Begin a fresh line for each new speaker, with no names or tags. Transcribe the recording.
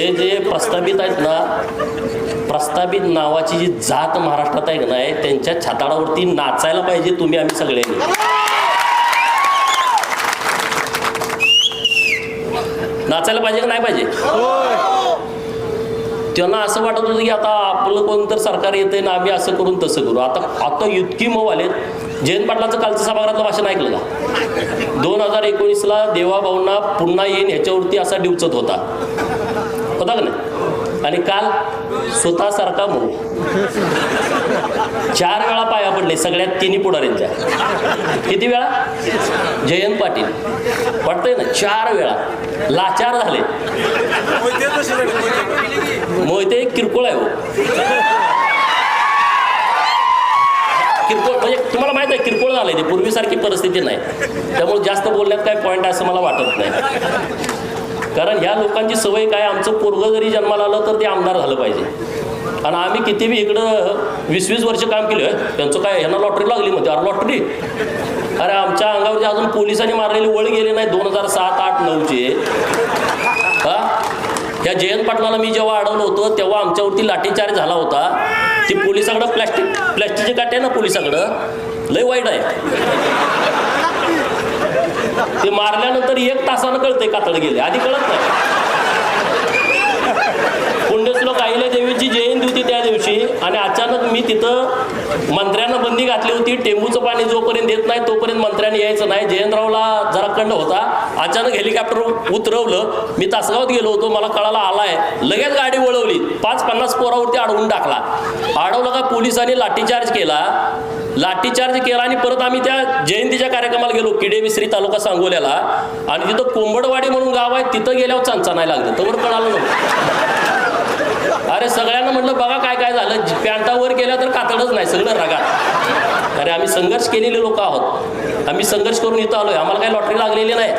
हे जे प्रस्तावित आहेत ना प्रस्तावित नावाची जी जात महाराष्ट्रात आहे ना आहे त्यांच्या छाताडावरती नाचायला पाहिजे तुम्ही आम्ही सगळ्यांनी. नाचायला पाहिजे का नाही पाहिजे? त्यांना असं वाटत होतं की आता आपलं कोणतं सरकार येते ना आम्ही असं करून तसं करू. आता आता इतकी मऊ आलेत. जयंत पाटलाचं कालचं सभागृहातलं भाषण ऐकलं का? दोन हजार एकोणीसला देवाभाऊंना पुन्हा येईन ह्याच्यावरती असा डिवचत होता. होता का नाही आणि काल स्वतःसारखा मऊ चार वेळा पाया पडले सगळ्यात तिन्ही पुढाऱ्यांच्या. किती वेळा? जयंत पाटील. वाटतंय ना चार वेळा. लाचार झाले. मोहिते एक किरकोळ आहे हो. किरकोळ म्हणजे तुम्हाला माहीत आहे किरकोळ झालंय ते. पूर्वीसारखी परिस्थिती नाही. त्यामुळे जास्त बोलण्यात काय पॉईंट असं मला वाटत नाही. कारण ह्या लोकांची सवय काय आमचं पोरगं जरी जन्माला आलं तर ते आमदार झालं पाहिजे. आणि आम्ही किती बी इकडं वीस वीस वर्ष काम केलं त्यांचं काय ह्यांना लॉटरी लागली म्हणते अरे लॉटरी अरे आमच्या अंगावरती अजून पोलिसांनी मारलेली वळ गेले नाही दोन हजार सात आठ नऊचे. हा? या जयंत पाटलाला मी जेव्हा अडवलं होतं तेव्हा आमच्यावरती लाठीचार्ज झाला होता. ती पोलिसाकडं प्लॅस्टिक प्लॅस्टिकचे काटे आहे ना पोलिसाकडं. लय वाईट आहे. मारल्यानंतर एक तासानं कळतंय कातड गेले आधी कळत नाही पुण्यश्लोक आईल्या देवीची जयंती होती त्या दिवशी आणि अचानक मी तिथं मंत्र्यांना बंदी घातली होती. टेंबूचं पाणी जोपर्यंत देत नाही तोपर्यंत मंत्र्यांनी यायचं नाही. जयंतरावला जरा कंड होता. अचानक हेलिकॉप्टर उतरवलं. मी तासगावात गेलो होतो. मला कळाला आलाय. लगेच गाडी वळवली. पाच पन्नास पोरावरती अडवून टाकला. अडवलं का पोलिसांनी लाठीचार्ज केला. लाठीचार्ज केला आणि परत आम्ही त्या जयंतीच्या कार्यक्रमाला गेलो किडे मिश्री तालुका सांगोल्याला. आणि तिथं कोंबडवाडी म्हणून गाव आहे तिथं गेल्यावर चांचा नाही लागलं. तर कळालं नव्हतं. अरे सगळ्यांना म्हटलं बघा काय काय झालं. पॅन्टावर वर तर कातडच नाही सगळं रगात. अरे आम्ही संघर्ष केलेले लोक आहोत. आम्ही संघर्ष करून इथं आलोय. आम्हाला काही लॉटरी लागलेली नाही.